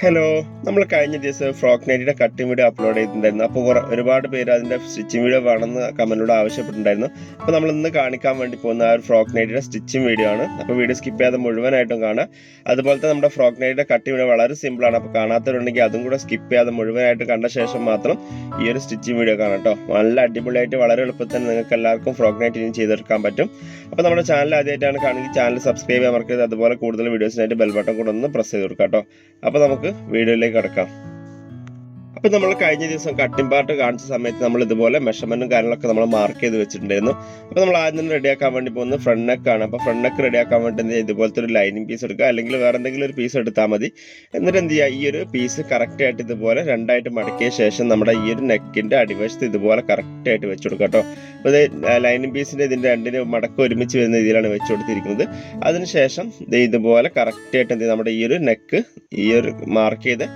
Hello നമ്മൾ കഴിഞ്ഞ ദിവസം ഫ്രോക്ക് നൈറ്റിയുടെ കട്ടിംഗ് വീഡിയോ അപ്ലോഡ് ചെയ്തിട്ടുണ്ടായിരുന്നു. അപ്പോൾ കുറേ ഒരുപാട് പേര് അതിന്റെ സ്റ്റിച്ചിങ് വീഡിയോ വേണമെന്ന് കമന്റിലൂടെ ആവശ്യപ്പെട്ടിട്ടുണ്ടായിരുന്നു. അപ്പോൾ നമ്മൾ ഇന്ന് കാണിക്കാൻ വേണ്ടി പോകുന്ന ആ ഒരു ഫ്രോക്ക് നൈറ്റിയുടെ സ്റ്റിച്ചിങ് വീഡിയോ ആണ്. അപ്പോൾ വീഡിയോ സ്കിപ്പ് ചെയ്യാതെ മുഴുവനായിട്ടും കാണാം അതുപോലെ തന്നെ നമ്മുടെ ഫ്രോക്ക് നൈറ്റിയുടെ കട്ടിംഗ് വീഡിയോ വളരെ സിമ്പിളാണ് അപ്പോൾ കാണാത്തവരുണ്ടെങ്കിൽ അതും കൂടെ സ്കിപ്പ് ചെയ്യാതെ മുഴുവനായിട്ട് കണ്ട ശേഷം മാത്രം ഈ ഒരു സ്റ്റിച്ചിങ് വീഡിയോ കാണാം കേട്ടോ. നല്ല അടിപൊളിയായിട്ട് വളരെ എളുപ്പത്തിൽ നിങ്ങൾക്ക് എല്ലാവർക്കും ഫ്രോക്ക് നൈറ്റ് ഇനി ചെയ്തെടുക്കാൻ പറ്റും. അപ്പോൾ നമ്മുടെ ചാനൽ ആദ്യമായിട്ടാണ് കാണുമെങ്കിൽ ചാനൽ സബ്സ്ക്രൈബ് ചെയ്യാൻ മറക്കരുത്. അതുപോലെ കൂടുതൽ വീഡിയോസിനായിട്ട് ബെൽ ബട്ടൺ കൂടെ ഒന്ന് പ്രസ് ചെയ്ത് കൊടുക്കാം കേട്ടോ. അപ്പോൾ നമുക്ക് വീഡിയോയിലേക്ക് കടക്കാം. അപ്പോൾ നമ്മൾ കഴിഞ്ഞ ദിവസം കട്ടിംഗ് പാർട്ട് കാണിച്ച സമയത്ത് നമ്മൾ ഇതുപോലെ മെഷർമെന്റും കാര്യങ്ങളൊക്കെ നമ്മൾ മാർക്ക് ചെയ്ത് വെച്ചിട്ടുണ്ടായിരുന്നു. അപ്പോൾ നമ്മൾ ആദ്യം തന്നെ റെഡിയാക്കാൻ വേണ്ടി പോകുന്നത് ഫ്രണ്ട് നെക്ക് ആണ്. അപ്പോൾ ഫ്രണ്ട് നെക്ക് റെഡിയാക്കാൻ വേണ്ടി ഇതുപോലത്തെ ഒരു ലൈനിങ് പീസ് എടുക്കുക. അല്ലെങ്കിൽ വേറെ എന്തെങ്കിലും ഒരു പീസ് എടുത്താൽ മതി. എന്നിട്ട് എന്ത് ചെയ്യുക? ഈ ഒരു പീസ് കറക്റ്റ് ആയിട്ട് ഇതുപോലെ രണ്ടായിട്ട് മടക്കിയ ശേഷം നമ്മുടെ ഈ ഒരു നെക്കിന്റെ അടിവശത്ത് ഇതുപോലെ കറക്റ്റ് ആയിട്ട് കൊടുക്കുക കേട്ടോ. അപ്പോൾ ലൈനിങ് പീസിന്റെ ഇതിന്റെ രണ്ടിന് മടക്കം ഒരുമിച്ച് വരുന്ന രീതിയിലാണ് വെച്ച് കൊടുത്തിരിക്കുന്നത്. അതിനുശേഷം ഇതുപോലെ കറക്റ്റ് ആയിട്ട് എന്ത് നമ്മുടെ ഈ ഒരു നെക്ക് ഈ ഒരു മാർക്ക് ചെയ്ത്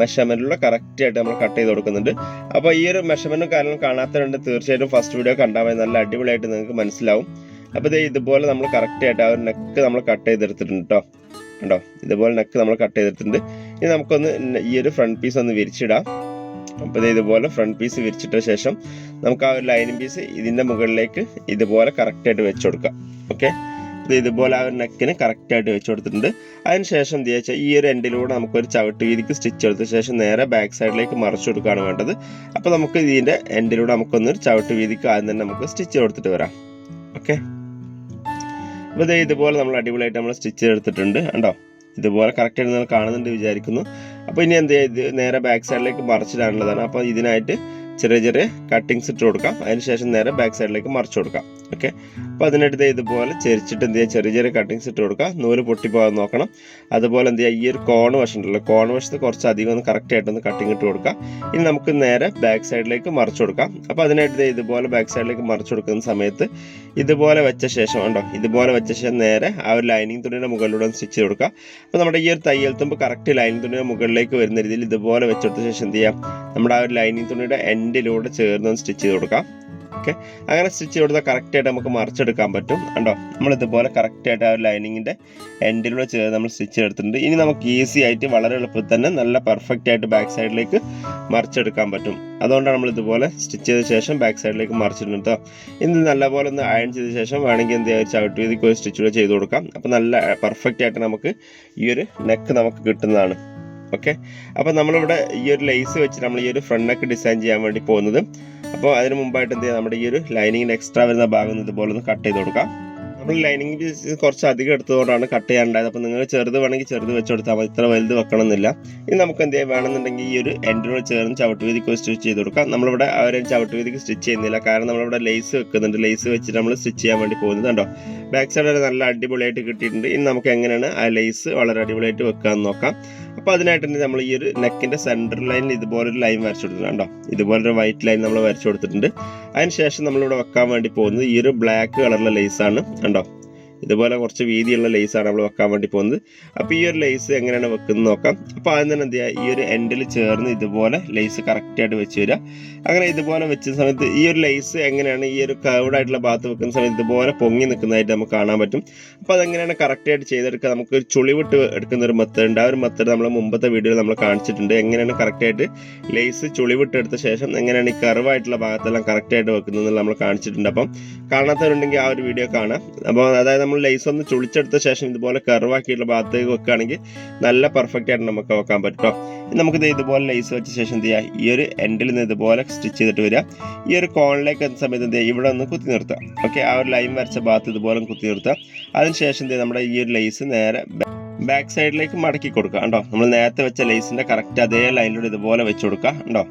മെഷർമെന്റിലൂടെ കറക്റ്റ് ആയിട്ട് നമ്മൾ കട്ട് ചെയ്ത് കൊടുക്കുന്നുണ്ട്. അപ്പോൾ ഈ ഒരു മെഷർമെന്റും കാര്യങ്ങളും കാണാത്തവരുണ്ട് തീർച്ചയായിട്ടും ഫസ്റ്റ് വീഡിയോ കണ്ടാൽ മതി. നല്ല അടിപൊളിയായിട്ട് നിങ്ങൾക്ക് മനസ്സിലാവും. അപ്പോൾ ദേ ഇതുപോലെ നമ്മൾ കറക്റ്റ് ആയിട്ട് ആ ഒരു നെക്ക് നമ്മൾ കട്ട് ചെയ്തെടുത്തിട്ടുണ്ട് കേട്ടോ കണ്ടോ? ഇതുപോലെ നെക്ക് നമ്മൾ കട്ട് ചെയ്തെടുത്തിട്ടുണ്ട്. ഇനി നമുക്കൊന്ന് ഈ ഒരു ഫ്രണ്ട് പീസ് ഒന്ന് വിരിച്ചിടാം. അപ്പോൾ ഇതുപോലെ ഫ്രണ്ട് പീസ് വിരിച്ചിട്ട ശേഷം നമുക്ക് ആ ഒരു ലൈനിങ് പീസ് ഇതിന്റെ മുകളിലേക്ക് ഇതുപോലെ കറക്റ്റ് ആയിട്ട് വെച്ച് കൊടുക്കാം. ഓക്കെ ഇത് ഇതുപോലെ ആ ഒരു നെക്കിന് കറക്റ്റ് ആയിട്ട് വെച്ച് കൊടുത്തിട്ടുണ്ട്. അതിനുശേഷം എന്ത് വെച്ചാൽ ഈ ഒരു എൻഡിലൂടെ നമുക്കൊരു ചവിട്ട് വീതിക്ക് സ്റ്റിച്ച് എടുത്ത ശേഷം നേരെ ബാക്ക് സൈഡിലേക്ക് മറിച്ച് കൊടുക്കുകയാണ് വേണ്ടത്. അപ്പോൾ നമുക്ക് ഇതിന്റെ എൻഡിലൂടെ നമുക്കൊന്നൊരു ചവിട്ട് വീതിക്ക് ആദ്യം തന്നെ നമുക്ക് സ്റ്റിച്ച് കൊടുത്തിട്ട് വരാം. ഓക്കെ അപ്പോൾ ഇത് ഇതുപോലെ നമ്മൾ അടിപൊളിയായിട്ട് നമ്മൾ സ്റ്റിച്ച് എടുത്തിട്ടുണ്ട് കണ്ടോ? ഇതുപോലെ കറക്റ്റ് ആയിട്ട് നിങ്ങൾ കാണുന്നുണ്ട് വിചാരിക്കുന്നു. അപ്പോൾ ഇനി എന്ത് ചെയ്യുക ഇത് നേരെ ബാക്ക് സൈഡിലേക്ക് മറിച്ചിടാനുള്ളതാണ്. അപ്പോൾ ഇതിനായിട്ട് ചെറിയ ചെറിയ കട്ടിങ്സ് ഇട്ട് കൊടുക്കാം. അതിനുശേഷം നേരെ ബാക്ക് സൈഡിലേക്ക് മറിച്ച് കൊടുക്കാം. ഓക്കെ. അപ്പോൾ അതിനടുത്ത് ഇതുപോലെ ചെരിച്ചിട്ട് എന്ത് ചെയ്യുക? ചെറിയ ചെറിയ കട്ടിങ്സ് ഇട്ട് കൊടുക്കുക. നൂൽ പൊട്ടിപ്പോകാൻ നോക്കണം. അതുപോലെ എന്ത് ചെയ്യുക? ഈ ഒരു കോൺ വശം ഉണ്ടല്ലോ. കോൺ വശത്ത് കുറച്ച് അധികം ഒന്ന് കറക്റ്റ് ആയിട്ടൊന്ന് കട്ടിങ് ഇട്ട് കൊടുക്കുക. ഇനി നമുക്ക് നേരെ ബാക്ക് സൈഡിലേക്ക് മറിച്ച് കൊടുക്കാം. അപ്പോൾ അതിനായിട്ട് ഇതുപോലെ ബാക്ക് സൈഡിലേക്ക് മറിച്ച് കൊടുക്കുന്ന സമയത്ത് ഇതുപോലെ വെച്ച ശേഷം ഉണ്ടോ ഇതുപോലെ വെച്ച ശേഷം നേരെ ആ ഒരു ലൈനിങ് തുണിയുടെ മുകളിലൂടെ സ്റ്റിച്ച് കൊടുക്കുക. അപ്പോൾ നമ്മുടെ ഈ ഒരു തയ്യൽ തുമ്പ് കറക്റ്റ് ലൈനിങ് തുണിയുടെ മുകളിലേക്ക് വരുന്ന രീതിയിൽ ഇതുപോലെ വെച്ചെടുത്ത ശേഷം എന്ത് ചെയ്യാം നമ്മുടെ ആ ഒരു ലൈനിങ് തുണിയുടെ എൻഡിലൂടെ ചേർന്ന് സ്റ്റിച്ച് ചെയ്ത് കൊടുക്കാം ഓക്കെ അങ്ങനെ സ്റ്റിച്ച് ചെയ്ത് കറക്റ്റായിട്ട് നമുക്ക് മറിച്ചെടുക്കാൻ പറ്റും. കണ്ടോ? നമ്മൾ ഇതുപോലെ കറക്റ്റ് ആ ഒരു ലൈനിങ്ങിന്റെ എൻഡിലൂടെ ചെയ്ത് നമ്മൾ സ്റ്റിച്ച് എടുത്തിട്ടുണ്ട് ഇനി നമുക്ക് ഈസി ആയിട്ട് വളരെ എളുപ്പത്തിൽ തന്നെ നല്ല പെർഫെക്റ്റ് ആയിട്ട് ബാക്ക് സൈഡിലേക്ക് മറിച്ചെടുക്കാൻ പറ്റും. അതുകൊണ്ടാണ് നമ്മൾ ഇതുപോലെ സ്റ്റിച്ച് ചെയ്ത ശേഷം ബാക്ക് സൈഡിലേക്ക് മറിച്ചിട്ടുണ്ട് കേട്ടോ ഇനി നല്ലപോലെ ഒന്ന് അയൺ ചെയ്ത ശേഷം വേണമെങ്കിൽ എന്ത് ചവിട്ട് വീതിക്ക് ഒരു സ്റ്റിച്ച് കൂടെ ചെയ്ത് കൊടുക്കാം. അപ്പോൾ നല്ല പെർഫെക്റ്റ് ആയിട്ട് നമുക്ക് ഈ ഒരു നെക്ക് നമുക്ക് കിട്ടുന്നതാണ്. ഓക്കെ അപ്പോൾ നമ്മളിവിടെ ഈ ഒരു ലേസ് വെച്ച് നമ്മൾ ഈ ഒരു ഫ്രണ്ട് നെക്ക് ഡിസൈൻ ചെയ്യാൻ വേണ്ടി പോകുന്നത് അപ്പോൾ അതിന് മുമ്പായിട്ട് എന്ത് ചെയ്യാം? നമ്മുടെ ഈ ഒരു ലൈനിങ്ങിന് എക്സ്ട്രാ വരുന്ന ഭാഗം ഇതുപോലെ ഒന്ന് കട്ട് ചെയ്ത് കൊടുക്കാം. നമ്മൾ ലൈനിങ് കുറച്ച് അധികം എടുത്തതുകൊണ്ടാണ് കട്ട് ചെയ്യാനുണ്ടായത്. അപ്പോൾ നിങ്ങൾ ചെറുത് വേണമെങ്കിൽ ചെറുത് വെച്ച് കൊടുത്താൽ മതി. ഇത്ര വലുത് വെക്കണമെന്നില്ല. ഇനി നമുക്ക് എന്ത് ചെയ്യാം? വേണമെന്നുണ്ടെങ്കിൽ ഈ ഒരു എൻഡിനോട് ചേർന്ന് ചവിട്ട് വീതിക്ക് സ്റ്റിച്ച് ചെയ്ത് കൊടുക്കാം. നമ്മളിവിടെ ഒരു ചവിട്ട് വീതിക്ക് സ്റ്റിച്ച് ചെയ്യുന്നില്ല. കാരണം നമ്മളിവിടെ ലേസ് വെക്കുന്നുണ്ട്. ലേസ് വെച്ചിട്ട് നമ്മൾ സ്റ്റിച്ച് ചെയ്യാൻ വേണ്ടി പോകുന്നത് കണ്ടോ? ബാക്ക് സൈഡ് വരെ നല്ല അടിപൊളിയായിട്ട് കിട്ടിയിട്ടുണ്ട്. ഇനി നമുക്ക് എങ്ങനെയാണ് ആ ലേസ് വളരെ അടിപൊളിയായിട്ട് വെക്കാമെന്ന് നോക്കാം. അപ്പോൾ അതിനായിട്ട് തന്നെ നമ്മൾ ഈ ഒരു നെക്കിന്റെ സെന്റർ ലൈനിൽ ഇതുപോലെ ഒരു ലൈൻ വരച്ചു കൊടുത്തിട്ടുണ്ട് ഇതുപോലെ ഒരു വൈറ്റ് ലൈൻ നമ്മൾ വരച്ചു കൊടുത്തിട്ടുണ്ട്. അതിനുശേഷം നമ്മളിവിടെ വെക്കാൻ വേണ്ടി പോകുന്നത് ഈ ഒരു ബ്ലാക്ക് കളറിലെ ആണ് കണ്ടോ? ഇതുപോലെ കുറച്ച് വീതിയുള്ള ലേസാണ് നമ്മൾ വെക്കാൻ വേണ്ടി പോകുന്നത്. അപ്പോൾ ഈ ഒരു ലേസ് എങ്ങനെയാണ് വെക്കുന്നത് നോക്കാം. അപ്പോൾ ആദ്യം തന്നെ എന്ത് ചെയ്യുക ഈ ഒരു എൻഡിൽ ചേർന്ന് ഇതുപോലെ ലേസ് കറക്റ്റായിട്ട് വെച്ച് വരിക അങ്ങനെ ഇതുപോലെ വെച്ച സമയത്ത് ഈ ഒരു ലേസ് എങ്ങനെയാണ് ഈ ഒരു കർവ്ഡ് ആയിട്ടുള്ള ഭാഗത്ത് വെക്കുന്ന സമയത്ത് ഇതുപോലെ പൊങ്ങി നിൽക്കുന്നതായിട്ട് നമുക്ക് കാണാൻ പറ്റും. അപ്പോൾ അതെങ്ങനെയാണ് കറക്റ്റായിട്ട് ചെയ്തെടുക്കുക? നമുക്ക് ഒരു ചുളിവിട്ട് എടുക്കുന്ന ഒരു മെത്തേഡ് ഉണ്ട്. ആ ഒരു മെത്തേഡ് നമ്മൾ മുമ്പത്തെ വീഡിയോയിൽ നമ്മൾ കാണിച്ചിട്ടുണ്ട്. എങ്ങനെയാണ് കറക്റ്റായിട്ട് ലേസ് ചുളിവിട്ട് എടുത്ത ശേഷം എങ്ങനെയാണ് ഈ കർവായിട്ടുള്ള ഭാഗത്തെല്ലാം കറക്റ്റായിട്ട് വെക്കുന്നത് നമ്മൾ കാണിച്ചിട്ടുണ്ട്. അപ്പം കാണാത്തവരുണ്ടെങ്കിൽ ആ ഒരു വീഡിയോ കാണാം. അപ്പോൾ അതായത് നമ്മൾ ലേസ് ഒന്ന് ചുളിച്ചെടുത്ത ശേഷം ഇതുപോലെ കർവാക്കിയിട്ടുള്ള ഭാഗത്തേക്ക് വെക്കുകയാണെങ്കിൽ നല്ല പെർഫെക്റ്റ് ആയിട്ട് നമുക്ക് വെക്കാൻ പറ്റും കേട്ടോ നമുക്ക് ഇതുപോലെ ലേസ് വെച്ച ശേഷം എന്ത് ചെയ്യുക ഈ ഒരു എൻഡിൽ നിന്ന് ഇതുപോലെ സ്റ്റിച്ച് ചെയ്തിട്ട് വരിക. ഈ ഒരു കോണിലേക്ക് എത്തുന്ന സമയത്ത് എന്ത് ചെയ്യുക ഇവിടെ ഒന്ന് കുത്തി നിർത്തുക. ഓക്കെ ആ ഒരു ലൈൻ വരച്ച ഭാഗത്ത് ഇതുപോലെ കുത്തി നിർത്തുക. അതിനുശേഷം എന്ത് ചെയ്യുക നമ്മുടെ ഈ ഒരു ലേസ് നേരെ ബാക്ക് സൈഡിലേക്ക് മടക്കി കൊടുക്കുക. കണ്ടോ? നമ്മൾ നേരത്തെ വെച്ച ലേസിന്റെ കറക്റ്റ് അതേ ലൈനിലൂടെ ഇതുപോലെ വെച്ച് കൊടുക്കുക.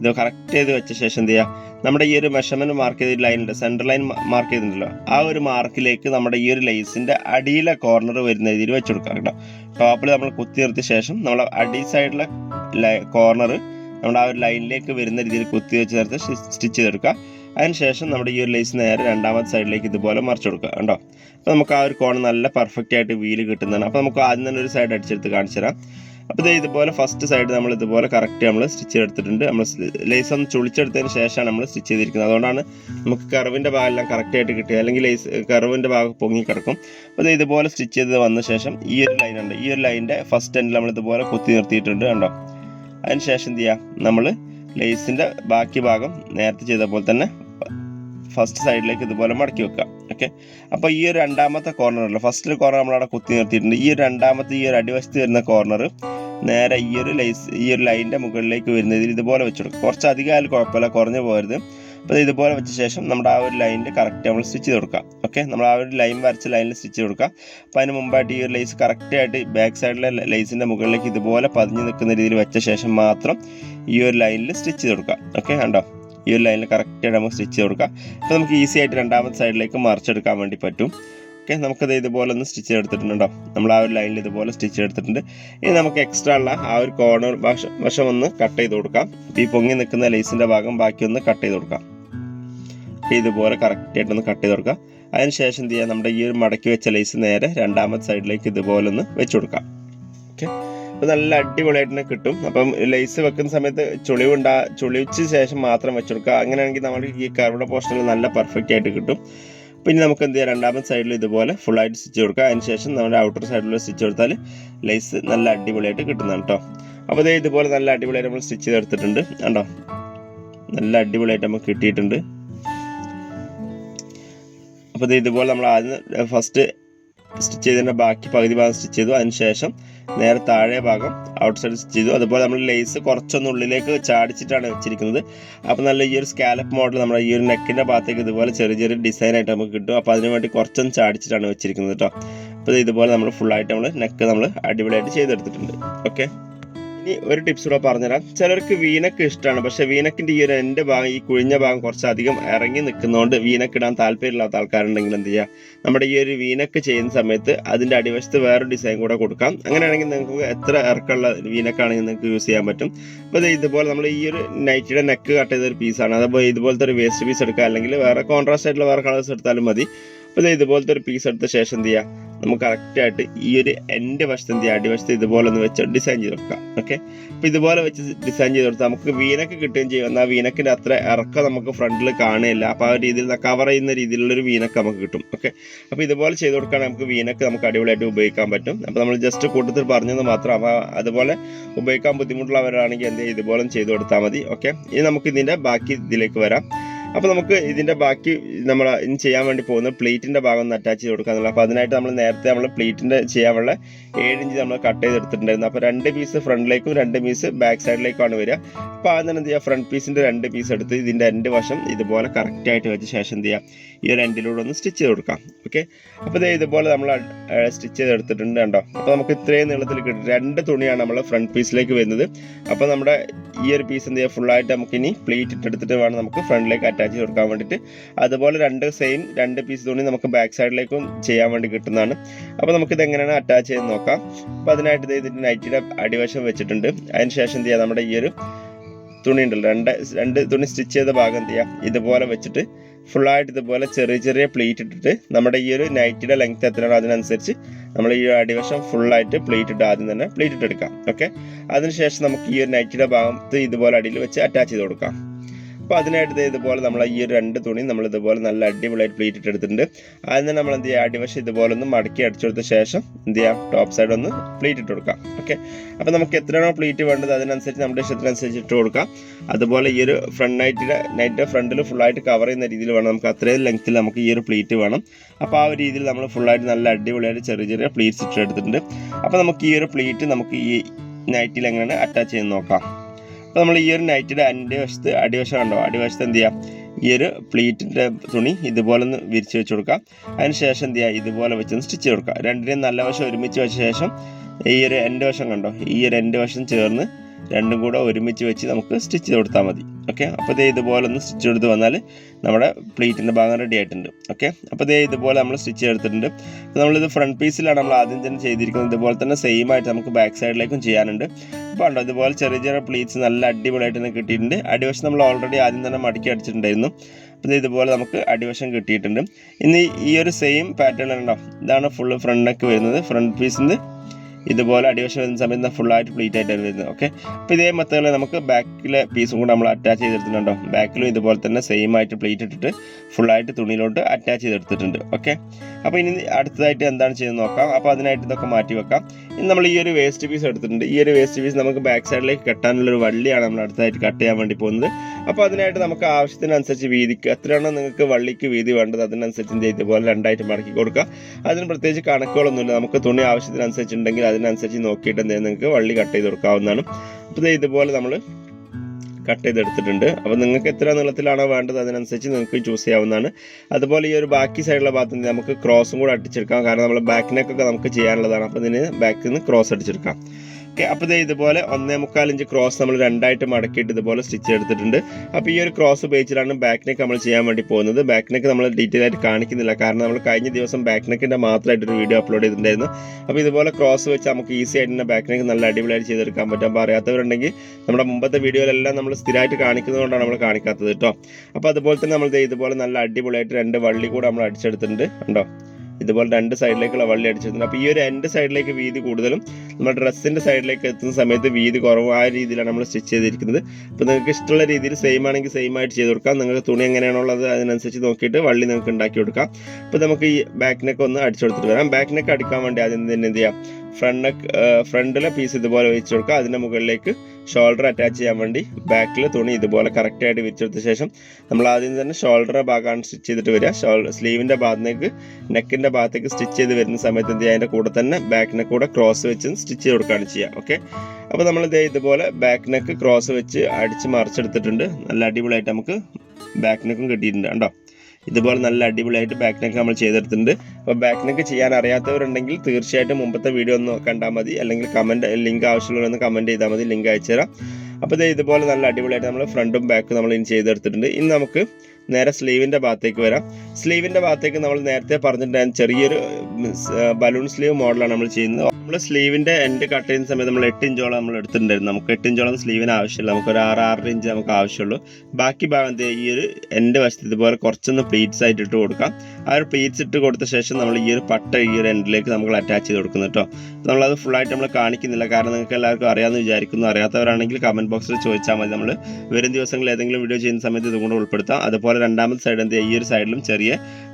ഇത് കറക്റ്റ് ചെയ്ത് വെച്ച ശേഷം എന്ത് ചെയ്യുക നമ്മുടെ ഈ ഒരു മെഷർമെന്റ് മാർക്ക് ചെയ്ത ലൈനുണ്ട് സെന്റർ ലൈൻ മാർക്ക് ചെയ്തിട്ടുണ്ടല്ലോ. ആ ഒരു മാർക്കിലേക്ക് നമ്മുടെ ഈ ഒരു ലൈസിന്റെ അടിയിലെ കോർണർ വരുന്ന രീതിയിൽ വെച്ച് കൊടുക്കുക കേട്ടോ. ടോപ്പിൽ നമ്മൾ കുത്തി നിർത്തിയ ശേഷം നമ്മൾ അടി സൈഡിലെ കോർണർ നമ്മുടെ ആ ഒരു ലൈനിലേക്ക് വരുന്ന രീതിയിൽ കുത്തി വെച്ച് നേരത്തെ സ്റ്റിച്ച് ചെയ്തെടുക്കുക അതിനുശേഷം നമ്മുടെ ഈ ഒരു ലൈസ് നേരെ രണ്ടാമത്തെ സൈഡിലേക്ക് ഇതുപോലെ മറിച്ച് കൊടുക്കുക കേട്ടോ. അപ്പോൾ നമുക്ക് ആ ഒരു കോൺ നല്ല പെർഫെക്റ്റ് ആയിട്ട് വീൽ കിട്ടുന്നതാണ്. അപ്പോൾ നമുക്ക് ആദ്യം തന്നെ ഒരു സൈഡ് അടിച്ചെടുത്ത് കാണിച്ചു തരാം. അപ്പോൾ ഇത് ഇതുപോലെ ഫസ്റ്റ് സൈഡ് നമ്മൾ ഇതുപോലെ കറക്റ്റ് നമ്മൾ സ്റ്റിച്ച് ചെയ്തെടുത്തിട്ടുണ്ട്. നമ്മൾ ലേസ് ഒന്ന് ചുളിച്ചെടുത്തതിന് ശേഷമാണ് നമ്മൾ സ്റ്റിച്ച് ചെയ്തിരിക്കുന്നത്. അതുകൊണ്ടാണ് നമുക്ക് കർവിന്റെ ഭാഗമെല്ലാം കറക്റ്റ് ആയിട്ട് കിട്ടുക. അല്ലെങ്കിൽ ലേസ് കർവിന്റെ ഭാഗം പൊങ്ങി കിടക്കും. അപ്പോൾ ഇത് ഇതുപോലെ സ്റ്റിച്ച് ചെയ്ത് വന്ന ശേഷം ഈ ഒരു ലൈൻ ഉണ്ട്. ഈ ഒരു ലൈനിന്റെ ഫസ്റ്റ് എൻഡിൽ നമ്മൾ ഇതുപോലെ കുത്തി നിർത്തിയിട്ടുണ്ട് കണ്ടോ? അതിന് ശേഷം എന്ത് ചെയ്യുക നമ്മൾ ലേസിന്റെ ബാക്കി ഭാഗം നേരത്തെ ചെയ്ത പോലെ തന്നെ ഫസ്റ്റ് സൈഡിലേക്ക് ഇതുപോലെ മടക്കി വെക്കുക. ഓക്കെ. അപ്പോൾ ഈ ഒരു രണ്ടാമത്തെ കോർണറല്ല ഫസ്റ്റിൽ കോർണർ നമ്മളവിടെ കുത്തി നിർത്തിയിട്ടുണ്ട്. ഈ ഒരു രണ്ടാമത്തെ ഈ ഒരു അടിവശത്ത് വരുന്ന കോർണർ നേരെ ഈ ഒരു ലൈസ് ഈ ഒരു ലൈനിന്റെ മുകളിലേക്ക് വരുന്നതിൽ ഇതുപോലെ വെച്ച് കൊടുക്കും കുറച്ച് അധികം കുഴപ്പമില്ല കുറഞ്ഞു പോകരുത് അപ്പോൾ ഇതുപോലെ വെച്ച ശേഷം നമ്മുടെ ആ ഒരു ലൈനിൽ കറക്റ്റ് നമ്മൾ സ്റ്റിച്ച് ചെയ്ത് കൊടുക്കാം. ഓക്കെ നമ്മൾ ആ ഒരു ലൈൻ വരച്ച ലൈനിൽ സ്റ്റിച്ച് ചെയ്ത് കൊടുക്കുക അപ്പോൾ അതിന് മുമ്പായിട്ട് ഈ ഒരു ലൈസ് കറക്റ്റായിട്ട് ബാക്ക് സൈഡിലെ ലൈസിന്റെ മുകളിലേക്ക് ഇതുപോലെ പതിഞ്ഞ് നിൽക്കുന്ന രീതിയിൽ വെച്ച ശേഷം മാത്രം ഈ ഒരു ലൈനിൽ സ്റ്റിച്ച് ചെയ്ത് കൊടുക്കുക ഓക്കെ കണ്ടോ? ഈ ഒരു ലൈനിൽ കറക്റ്റായിട്ട് നമുക്ക് സ്റ്റിച്ച് കൊടുക്കാം. അപ്പോൾ നമുക്ക് ഈസി ആയിട്ട് രണ്ടാമത്തെ സൈഡിലേക്ക് മറിച്ചെടുക്കാൻ വേണ്ടി പറ്റും. ഓക്കെ നമുക്കത് ഇതുപോലെ ഒന്ന് സ്റ്റിച്ച് എടുത്തിട്ടുണ്ടോ നമ്മൾ ആ ഒരു ലൈനിൽ ഇതുപോലെ സ്റ്റിച്ച് എടുത്തിട്ടുണ്ട് ഇനി നമുക്ക് എക്സ്ട്രാ ഉള്ള ആ ഒരു കോർണർ വശം ഒന്ന് കട്ട് ചെയ്ത് കൊടുക്കാം. ഈ പൊങ്ങി നിൽക്കുന്ന ലേസിന്റെ ഭാഗം ബാക്കി ഒന്ന് കട്ട് ചെയ്ത് കൊടുക്കാം. ഇതുപോലെ കറക്റ്റായിട്ടൊന്ന് കട്ട് ചെയ്ത് കൊടുക്കാം. അതിനുശേഷം എന്ത് ചെയ്യുക നമ്മുടെ ഈ ഒരു മടക്കി വെച്ച ലേസ് നേരെ രണ്ടാമത്തെ സൈഡിലേക്ക് ഇതുപോലെ ഒന്ന് വെച്ച് കൊടുക്കാം. ഓക്കെ അപ്പോൾ നല്ല അടിപൊളിയായിട്ട് തന്നെ കിട്ടും. അപ്പം ലേസ് വെക്കുന്ന സമയത്ത് ചുളിവുണ്ടാ ചുളിവിച്ച ശേഷം മാത്രം വെച്ചെടുക്കുക. അങ്ങനെയാണെങ്കിൽ നമ്മൾ ഈ കർവിടെ പോർഷനിൽ നല്ല പെർഫെക്റ്റ് ആയിട്ട് കിട്ടും. പിന്നെ നമുക്ക് എന്ത് ചെയ്യാം? രണ്ടാമത്തെ സൈഡിൽ ഇതുപോലെ ഫുൾ ആയിട്ട് സ്റ്റിച്ച് കൊടുക്കുക. അതിന് ശേഷം നമ്മുടെ ഔട്ടർ സൈഡിൽ സ്റ്റിച്ച് കൊടുത്താൽ ലേസ് നല്ല അടിപൊളിയായിട്ട് കിട്ടുന്നതാണ് കേട്ടോ അപ്പോൾ ഇതേ ഇതുപോലെ നല്ല അടിപൊളിയായിട്ട് നമ്മൾ സ്റ്റിച്ച് ചെയ്തെടുത്തിട്ടുണ്ട്. കണ്ടോ? നല്ല അടിപൊളിയായിട്ട് നമുക്ക് കിട്ടിയിട്ടുണ്ട്. അപ്പോൾ ഇത് ഇതുപോലെ നമ്മൾ ആദ്യം ഫസ്റ്റ് സ്റ്റിച്ച് ചെയ്തതിന്റെ ബാക്കി പകുതി ഭാഗം സ്റ്റിച്ച് ചെയ്തു. അതിനുശേഷം നേരെ താഴെ ഭാഗം ഔട്ട് സൈഡ് സ്റ്റിച്ച് ചെയ്തു. അതുപോലെ നമ്മൾ ലേസ് കുറച്ചൊന്ന് ഉള്ളിലേക്ക് ചാടിച്ചിട്ടാണ് വെച്ചിരിക്കുന്നത്. അപ്പോൾ നല്ല ഈ ഒരു സ്കാലപ്പ് മോഡൽ നമ്മുടെ ഈ ഒരു നെക്കിന്റെ ഭാഗത്തേക്ക് ഇതുപോലെ ചെറിയ ചെറിയ ഡിസൈൻ ആയിട്ട് നമുക്ക് കിട്ടും. അപ്പോൾ അതിന് വേണ്ടി കുറച്ചൊന്ന് ചാടിച്ചിട്ടാണ് വെച്ചിരിക്കുന്നത് കേട്ടോ അപ്പോൾ ഇതുപോലെ നമ്മൾ ഫുള്ളായിട്ട് നമ്മൾ നെക്ക് നമ്മൾ അടിപൊളിയായിട്ട് ചെയ്തെടുത്തിട്ടുണ്ട്. ഓക്കെ ഇനി ഒരു ടിപ്സ് കൂടെ പറഞ്ഞുതരാം. ചിലർക്ക് വീനക്ക് ഇഷ്ടമാണ് പക്ഷെ വീനക്കിന്റെ ഈ ഒരു എന്റെ ഭാഗം ഈ കുഴിഞ്ഞ ഭാഗം കുറച്ചധികം ഇറങ്ങി നിൽക്കുന്നതുകൊണ്ട് വീനക്ക് ഇടാൻ താല്പര്യമില്ലാത്ത ആൾക്കാരുണ്ടെങ്കിൽ എന്ത് ചെയ്യുക നമ്മുടെ ഈ ഒരു വീനക്ക് ചെയ്യുന്ന സമയത്ത് അതിന്റെ അടിവശത്ത് വേറെ ഡിസൈൻ കൂടെ കൊടുക്കാം. അങ്ങനെയാണെങ്കിൽ നിങ്ങൾക്ക് എത്ര ഇറക്കമുള്ള വീനക്കാണെങ്കിൽ നിങ്ങൾക്ക് യൂസ് ചെയ്യാൻ പറ്റും. അപ്പോൾ ഇത് ഇതുപോലെ നമ്മൾ ഈ ഒരു നൈറ്റിയുടെ നെക്ക് കട്ട് ചെയ്തൊരു പീസാണ് അതുപോലെ ഇതുപോലത്തെ ഒരു വേസ്റ്റ് പീസ് എടുക്കുക. അല്ലെങ്കിൽ വേറെ കോൺട്രാസ്റ്റ് ആയിട്ടുള്ള വേറെ കളേഴ്സ് എടുത്താലും മതി. അപ്പോൾ ഇത് ഇതുപോലത്തെ ഒരു പീസ് എടുത്ത ശേഷം എന്ത് ചെയ്യുക നമുക്ക് കറക്റ്റായിട്ട് ഈ ഒരു എന്റെ വശത്ത് അടിവശത്ത് ഇതുപോലെ ഒന്ന് വെച്ച് ഡിസൈൻ ചെയ്ത് കൊടുക്കാം ഓക്കെ അപ്പോൾ ഇതുപോലെ വെച്ച് ഡിസൈൻ ചെയ്ത് കൊടുത്താൽ നമുക്ക് വീനക്ക് കിട്ടുകയും ചെയ്യും. എന്നാൽ വീനക്കിന്റെ അത്ര ഇറക്കം നമുക്ക് ഫ്രണ്ടിൽ കാണുകയില്ല. അപ്പോൾ ആ രീതിയിൽ കവർ ചെയ്യുന്ന രീതിയിലുള്ളൊരു വീനക്ക് നമുക്ക് കിട്ടും. ഓക്കെ അപ്പോൾ ഇതുപോലെ ചെയ്ത് കൊടുക്കുകയാണെങ്കിൽ നമുക്ക് വീനക്ക് നമുക്ക് അടിപൊളിയായിട്ട് ഉപയോഗിക്കാൻ പറ്റും. അപ്പോൾ നമ്മൾ ജസ്റ്റ് കൂട്ടത്തിൽ പറഞ്ഞത് മാത്രം അപ്പോൾ അതുപോലെ ഉപയോഗിക്കാൻ ബുദ്ധിമുട്ടുള്ളവരാണെങ്കിൽ എന്ത് ഇതുപോലെ ചെയ്ത് കൊടുത്താൽ മതി. ഓക്കെ ഇനി നമുക്ക് ഇതിന്റെ ബാക്കി ഇതിലേക്ക് വരാം. അപ്പോൾ നമുക്ക് ഇതിന്റെ ബാക്കി നമ്മൾ ഇനി ചെയ്യാൻ വേണ്ടി പോകുന്ന പ്ലേറ്റിന്റെ ഭാഗം ഒന്ന് അറ്റാച്ച് ചെയ്ത് കൊടുക്കാന്നുള്ള അപ്പോൾ അതിനായിട്ട് നമ്മൾ നേരത്തെ നമ്മൾ പ്ലേറ്റിന്റെ ചെയ്യാനുള്ള ഏഴ് ഇഞ്ച് നമ്മൾ കട്ട് ചെയ്തെടുത്തിട്ടുണ്ടായിരുന്നു അപ്പോൾ രണ്ട് പീസ് ഫ്രണ്ടിലേക്കും രണ്ട് പീസ് ബാക്ക് സൈഡിലേക്കുമാണ് വരിക. അപ്പോൾ ആദ്യം എന്ത് ചെയ്യുക ഫ്രണ്ട് പീസിന്റെ രണ്ട് പീസ് എടുത്ത് ഇതിന്റെ രണ്ട് വശം ഇതുപോലെ കറക്റ്റായിട്ട് വെച്ച ശേഷം എന്ത് ചെയ്യുക ഈ ഒരു എൻഡിലൂടെ ഒന്ന് സ്റ്റിച്ച് ചെയ്ത് കൊടുക്കാം. ഓക്കെ അപ്പോൾ ഇതേ ഇതുപോലെ നമ്മൾ സ്റ്റിച്ച് ചെയ്ത് എടുത്തിട്ടുണ്ട് കണ്ടോ? അപ്പോൾ നമുക്ക് ഇത്രയും നീളത്തിൽ കിട്ടും. രണ്ട് തുണിയാണ് നമ്മൾ ഫ്രണ്ട് പീസിലേക്ക് വരുന്നത്. അപ്പോൾ നമ്മുടെ ഈ ഒരു പീസ് എന്ത് ചെയ്യുക ഫുള്ളായിട്ട് നമുക്ക് ഇനി പ്ലേറ്റ് ഇട്ടെടുത്തിട്ട് വേണം നമുക്ക് ഫ്രണ്ടിലേക്ക് അറ്റാച്ച് ചെയ്ത് കൊടുക്കാൻ വേണ്ടിയിട്ട്. അതുപോലെ രണ്ട് സെയിം രണ്ട് പീസ് തുണി നമുക്ക് ബാക്ക് സൈഡിലേക്കും ചെയ്യാൻ വേണ്ടി കിട്ടുന്നതാണ്. അപ്പോൾ നമുക്ക് ഇത് എങ്ങനെയാണ് അറ്റാച്ച് ചെയ്ത് നോക്കാം. അപ്പോൾ അതിനായിട്ട് ഇത് ഇതിന്റെ നൈറ്റിയുടെ അടിവശം വെച്ചിട്ടുണ്ട്. അതിന് ശേഷം എന്ത് ചെയ്യുക നമ്മുടെ ഈ ഒരു തുണി ഉണ്ടല്ലോ രണ്ട് രണ്ട് തുണി സ്റ്റിച്ച് ചെയ്ത ഭാഗം എന്ത് ചെയ്യാം? ഇതുപോലെ വെച്ചിട്ട് ഫുള്ളായിട്ട് ഇതുപോലെ ചെറിയ ചെറിയ പ്ലേറ്റ് ഇട്ടിട്ട് നമ്മുടെ ഈ ഒരു നൈറ്റിയുടെ ലെങ്ത് എത്രയാണോ അതിനനുസരിച്ച് നമ്മൾ ഈ അടിവശം ഫുള്ളായിട്ട് പ്ലേറ്റ് ഇട്ട് ആദ്യം തന്നെ പ്ലേറ്റ് ഇട്ട് എടുക്കാം ഓക്കെ അതിനുശേഷം നമുക്ക് ഈ ഒരു നൈറ്റിയുടെ ഭാഗത്ത് ഇതുപോലെ അടിയിൽ വെച്ച് അറ്റാച്ച് ചെയ്ത് കൊടുക്കാം. അപ്പോൾ അതിനായിട്ട് ഇതുപോലെ നമ്മൾ ഈ ഒരു രണ്ട് തുണി നമ്മൾ ഇതുപോലെ നല്ല അടിപൊളിയായിട്ട് പ്ലീറ്റ് ഇട്ട് എടുത്തിട്ടുണ്ട്. ആദ്യം തന്നെ നമ്മൾ എന്ത് ചെയ്യുക അടിവശം ഇതുപോലെ ഒന്ന് മടക്കി അടിച്ചെടുത്ത ശേഷം എന്ത് ചെയ്യാം ടോപ്പ് സൈഡ് ഒന്ന് പ്ലീറ്റ് ഇട്ട് കൊടുക്കാം. ഓക്കെ അപ്പോൾ നമുക്ക് എത്രയാണോ പ്ലീറ്റ് വേണ്ടത് അതിനനുസരിച്ച് നമ്മുടെ ഇഷ്ടത്തിനനുസരിച്ച് ഇട്ട് കൊടുക്കാം. അതുപോലെ ഈ ഒരു ഫ്രണ്ട് നൈറ്റിന്റെ നൈറ്റിന്റെ ഫ്രണ്ടിൽ ഫുള്ളായിട്ട് കവർ ചെയ്യുന്ന രീതിയിൽ വേണം നമുക്ക് അത്രയും ലെങ്ത്തിൽ നമുക്ക് ഈ ഒരു പ്ലീറ്റ് വേണം. അപ്പോൾ ആ ഒരു രീതിയിൽ നമ്മൾ ഫുള്ളായിട്ട് നല്ല അടിപൊളിയായിട്ട് ചെറിയ ചെറിയ പ്ലീറ്റ്സ് ഇട്ട് എടുത്തിട്ടുണ്ട്. അപ്പോൾ നമുക്ക് ഈ ഒരു പ്ലീറ്റ് നമുക്ക് ഈ നൈറ്റിൽ എങ്ങനെയാണ് അറ്റാച്ച് ചെയ്ത് നോക്കാം. അപ്പോൾ നമ്മൾ ഈ ഒരു നൈറ്റിയുടെ അടിവശത്ത് അടിവശം കണ്ടോ? അടിവശത്ത് എന്ത് ചെയ്യാം? ഈ ഒരു പ്ലീറ്റിന്റെ തുണി ഇതുപോലെ ഒന്ന് വിരിച്ച് വെച്ച് കൊടുക്കാം. അതിന് ശേഷം എന്ത് ചെയ്യുക ഇതുപോലെ വെച്ചൊന്ന് സ്റ്റിച്ച് കൊടുക്കാം. രണ്ടിനെയും നല്ല വശം ഒരുമിച്ച് വെച്ച ശേഷം ഈ ഒരു എന്റെ വശം കണ്ടോ? ഈ ഒരു എന്റെ വശം ചേർന്ന് രണ്ടും കൂടെ ഒരുമിച്ച് വെച്ച് നമുക്ക് സ്റ്റിച്ച് കൊടുത്താൽ മതി. ഓക്കെ? അപ്പോൾ ദേ ഇതുപോലെ ഒന്ന് സ്റ്റിച്ച് എടുത്ത് വന്നാൽ നമ്മുടെ പ്ലീറ്റിന്റെ ഭാഗം റെഡി ആയിട്ടുണ്ട്. ഓക്കെ? അപ്പോൾ ദേ ഇതുപോലെ നമ്മൾ സ്റ്റിച്ച് എടുത്തിട്ടുണ്ട് നമ്മളിത് ഫ്രണ്ട് പീസിലാണ് നമ്മൾ ആദ്യം തന്നെ ചെയ്തിരിക്കുന്നത്. ഇതുപോലെ തന്നെ സെയിം ആയിട്ട് നമുക്ക് ബാക്ക് സൈഡിലേക്കും ചെയ്യാനുണ്ട്. അപ്പോൾ ഉണ്ടോ ഇതുപോലെ ചെറിയ ചെറിയ പ്ലീറ്റ്സ് നല്ല അടിപൊളിയായിട്ട് തന്നെ കിട്ടിയിട്ടുണ്ട്. അടിവശം നമ്മൾ ഓൾറെഡി ആദ്യം തന്നെ മടക്കി അടിച്ചിട്ടുണ്ടായിരുന്നു. അപ്പോൾ ഇത് ഇതുപോലെ നമുക്ക് അടിവശം കിട്ടിയിട്ടുണ്ട്. ഇനി ഈ ഒരു സെയിം പാറ്റേൺ ഉണ്ടോ ഇതാണ് ഫുള്ള് ഫ്രണ്ട് വരുന്നത്. ഫ്രണ്ട് പീസിന്റെ ഇതുപോലെ അടിവശം വരുന്ന സമയത്ത് ഫുള്ളായിട്ട് പ്ലീറ്റ് ആയിട്ടാണ് വരുന്നത്. ഓക്കെ അപ്പോൾ ഇതേ മെത്തേഡിൽ നമുക്ക് ബാക്കിലെ പീസും കൂടെ നമ്മൾ അറ്റാച്ച് ചെയ്തെടുത്തിട്ടുണ്ടോ? ബാക്കിലും ഇതുപോലെ തന്നെ സെയിം ആയിട്ട് പ്ലീറ്റ് ഇട്ടിട്ട് ഫുള്ളായിട്ട് തുണിയിലോട്ട് അറ്റാച്ച് ചെയ്തെടുത്തിട്ടുണ്ട്. ഓക്കെ അപ്പോൾ ഇനി അടുത്തതായിട്ട് എന്താണ് ചെയ്യുന്നത് നോക്കാം. അപ്പോൾ അതിനായിട്ട് ഇതൊക്കെ മാറ്റി വെക്കാം. ഇനി നമ്മൾ ഈ ഒരു വേസ്റ്റ് പീസ് എടുത്തിട്ടുണ്ട്. ഈ ഒരു വേസ്റ്റ് പീസ് നമുക്ക് ബാക്ക് സൈഡിലേക്ക് കെട്ടാനുള്ള ഒരു വള്ളിയാണ് നമ്മൾ അടുത്തതായിട്ട് കട്ട് ചെയ്യാൻ വേണ്ടി പോകുന്നത്. അപ്പോൾ അതിനായിട്ട് നമുക്ക് ആവശ്യത്തിനനുസരിച്ച് വീതിക്ക് എത്രയാണോ നിങ്ങൾക്ക് വള്ളിക്ക് വീതി വേണ്ടത് അതിനനുസരിച്ച് ഇതുപോലെ രണ്ടായിട്ട് മടക്കി കൊടുക്കുക. അതിന് പ്രത്യേകിച്ച് കണക്കുകളൊന്നുമില്ല. നമുക്ക് തുണി ആവശ്യത്തിനനുസരിച്ച് ഉണ്ടെങ്കിൽ അതിനനുസരിച്ച് നോക്കിയിട്ട് എന്തെങ്കിലും നിങ്ങൾക്ക് വള്ളി കട്ട് ചെയ്ത് കൊടുക്കാവുന്നതാണ്. അപ്പോൾ ഇതുപോലെ നമ്മൾ കട്ട് ചെയ്തെടുത്തിട്ടുണ്ട് അപ്പോൾ നിങ്ങൾക്ക് എത്ര നീളത്തിലാണോ വേണ്ടത് അതിനനുസരിച്ച് നിങ്ങൾക്ക് ചൂസ് ചെയ്യാവുന്നതാണ്. അതുപോലെ ഈ ഒരു ബാക്കി സൈഡിലുള്ള ഭാഗത്ത് നമുക്ക് ക്രോസും കൂടെ അടിച്ചെടുക്കാം. കാരണം നമ്മൾ ബാക്കിനൊക്കെ നമുക്ക് ചെയ്യാനുള്ളതാണ്. അപ്പോൾ ഇതിന് ബാക്കിൽ നിന്ന് ക്രോസ് അടിച്ചെടുക്കാം. ഓക്കെ അപ്പോൾ ദേ ഇതുപോലെ ഒന്നേ മുക്കാൽ ഇഞ്ച് ക്രോസ് നമ്മൾ രണ്ടായിട്ട് മടക്കിയിട്ട് ഇതുപോലെ സ്റ്റിച്ച് എടുത്തിട്ടുണ്ട്. അപ്പോൾ ഈ ഒരു ക്രോസ് ഉപയോഗിച്ചിട്ടാണ് ബാക്ക് നെക്ക് നമ്മൾ ചെയ്യാൻ വേണ്ടി പോകുന്നത്. ബാക്ക് നെക്ക് നമ്മൾ ഡീറ്റെയിൽ ആയിട്ട് കാണിക്കുന്നില്ല. കാരണം നമ്മൾ കഴിഞ്ഞ ദിവസം ബാക്ക് നെക്കിന്റെ മാത്രമായിട്ട് ഒരു വീഡിയോ അപ്ലോഡ് ചെയ്തിട്ടുണ്ടായിരുന്നു. അപ്പോൾ ഇതുപോലെ ക്രോസ് വെച്ച് നമുക്ക് ഈസി ആയിട്ട് തന്നെ ബാക്ക് നെക്ക് നല്ല അടിപൊളിയായിട്ട് ചെയ്തെടുക്കാൻ പറ്റും. അപ്പോൾ അറിയാത്തവരുണ്ടെങ്കിൽ നമ്മുടെ മുമ്പത്തെ വീഡിയോയിലെല്ലാം നമ്മൾ സ്ഥിരമായിട്ട് കാണിക്കുന്നതുകൊണ്ടാണ് നമ്മൾ കാണിക്കാത്തത് കേട്ടോ. അപ്പോൾ അതുപോലെ തന്നെ നമ്മൾ ഇതുപോലെ നല്ല അടിപൊളിയായിട്ട് രണ്ട് വള്ളി കൂടെ നമ്മൾ അടിച്ചെടുത്തിട്ടുണ്ട്. കണ്ടോ? ഇതുപോലെ രണ്ട് സൈഡിലേക്കുള്ള വള്ളി അടിച്ചിരുന്നു അപ്പോൾ ഈ ഒരു രണ്ട് സൈഡിലേക്ക് വീതി കൂടുതലും നമ്മുടെ ഡ്രസ്സിന്റെ സൈഡിലേക്ക് എത്തുന്ന സമയത്ത് വീതി കുറവും ആ രീതിയിലാണ് നമ്മൾ സ്റ്റിച്ച് ചെയ്തിരിക്കുന്നത്. അപ്പോൾ നിങ്ങൾക്ക് ഇഷ്ടമുള്ള രീതിയിൽ സെയിം ആണെങ്കിൽ സെയിം ആയിട്ട് ചെയ്ത് കൊടുക്കാം. നിങ്ങൾക്ക് തുണി എങ്ങനെയാണുള്ളത് അതിനനുസരിച്ച് നോക്കിയിട്ട് വള്ളി നിങ്ങൾക്ക് ഉണ്ടാക്കി കൊടുക്കാം. അപ്പോൾ നമുക്ക് ഈ ബാക്ക് നെക്ക് ഒന്ന് അടിച്ചു കൊടുത്തിട്ട് വരാം. ബാക്ക് നെക്ക് അടിക്കാൻ വേണ്ടി ആദ്യം തന്നെ എന്ത് ചെയ്യാം? ഫ്രണ്ട് ഫ്രണ്ടിലെ പീസ് ഇതുപോലെ വെച്ച് കൊടുക്കുക. അതിന്റെ മുകളിലേക്ക് ഷോൾഡർ അറ്റാച്ച് ചെയ്യാൻ വേണ്ടി ബാക്കിൽ തുണി ഇതുപോലെ കറക്റ്റായിട്ട് വെച്ചെടുത്ത ശേഷം നമ്മൾ ആദ്യം തന്നെ ഷോൾഡറെ ഭാഗമാണ് സ്റ്റിച്ച് ചെയ്തിട്ട് വരിക. ഷോൾ സ്ലീവിന്റെ ഭാഗത്തേക്ക് നെക്കിന്റെ ഭാഗത്തേക്ക് സ്റ്റിച്ച് ചെയ്ത് വരുന്ന സമയത്ത് എന്ത് ചെയ്യുക? അതിന്റെ കൂടെ തന്നെ ബാക്ക് നെക്ക് കൂടെ ക്രോസ് വെച്ച് സ്റ്റിച്ച് ചെയ്ത് കൊടുക്കുകയാണ് ചെയ്യുക. ഓക്കെ അപ്പോൾ നമ്മൾ ഇതേ ഇതുപോലെ ബാക്ക് നെക്ക് ക്രോസ് വെച്ച് അടിച്ച് മറിച്ചെടുത്തിട്ടുണ്ട്. നല്ല അടിപൊളിയായിട്ട് നമുക്ക് ബാക്ക് നെക്കും കിട്ടിയിട്ടുണ്ട്. കണ്ടോ? ഇതുപോലെ നല്ല അടിപൊളിയായിട്ട് ബാക്ക് നെക്ക് നമ്മൾ ചെയ്തെടുത്തിട്ടുണ്ട്. അപ്പോൾ ബാക്ക് നെക്ക് ചെയ്യാൻ അറിയാത്തവരുണ്ടെങ്കിൽ തീർച്ചയായിട്ടും മുമ്പത്തെ വീഡിയോ ഒന്ന് കണ്ടാൽ മതി. അല്ലെങ്കിൽ കമന്റ് ലിങ്ക് ആവശ്യമുള്ളവരൊന്ന് കമന്റ് ചെയ്താൽ മതി. ലിങ്ക് അയച്ചു തരാം അപ്പോൾ ഇതേ ഇതുപോലെ നല്ല അടിപൊളിയായിട്ട് നമ്മൾ ഫ്രണ്ടും ബാക്കും നമ്മൾ ഇനി ചെയ്തെടുത്തിട്ടുണ്ട്. ഇനി നമുക്ക് നേരെ സ്ലീവിന്റെ ഭാഗത്തേക്ക് വരാം. സ്ലീവിന്റെ ഭാഗത്തേക്ക് നമ്മൾ നേരത്തെ പറഞ്ഞിട്ടുണ്ടായിരുന്ന ചെറിയൊരു ബലൂൺ സ്ലീവ് മോഡലാണ് നമ്മൾ ചെയ്യുന്നത്. നമ്മൾ സ്ലീവിന്റെ എൻഡ് കട്ട് ചെയ്യുന്ന സമയത്ത് നമ്മൾ എട്ട് ഇഞ്ചോളം നമ്മൾ എടുത്തിട്ടുണ്ടായിരുന്നു. നമുക്ക് എട്ട് ഇഞ്ചോളം സ്ലീവിന് ആവശ്യമില്ല നമുക്ക് ഒരു ആറ് ആറര ഇഞ്ച് നമുക്ക് ആവശ്യമുള്ളൂ. ബാക്കി ഭാഗം ദേ ഈ ഒരു എൻഡ് വശത്ത് ഇതുപോലെ കുറച്ചൊന്ന് പ്ലീറ്റ്സ് ആയിട്ട് ഇട്ട് കൊടുക്കാം. ആ ഒരു പ്ലീറ്റ്സ് ഇട്ട് കൊടുത്ത ശേഷം നമ്മൾ ഈ ഒരു പട്ട ഈ ഒരു എൻഡിലേക്ക് നമ്മൾ അറ്റാച്ച് ചെയ്ത് കൊടുക്കുന്നു കേട്ടോ. നമ്മളത് ഫുള്ളായിട്ട് നമ്മൾ കാണിക്കുന്നില്ല. കാരണം നിങ്ങൾക്ക് എല്ലാവർക്കും അറിയാമെന്ന് വിചാരിക്കുന്നു. അറിയാത്തവരാണെങ്കിൽ കമന്റ് ബോക്സിൽ ചോദിച്ചാൽ മതി. നമ്മൾ വരും ദിവസങ്ങളിൽ ഏതെങ്കിലും വീഡിയോ ചെയ്യുന്ന സമയത്ത് ഇതും കൂടെ ഉൾപ്പെടുത്താം. അതുപോലെ രണ്ടാമത്തെ സൈഡ് എന്ത് ഈ ഒരു സൈഡിലും ചെറിയ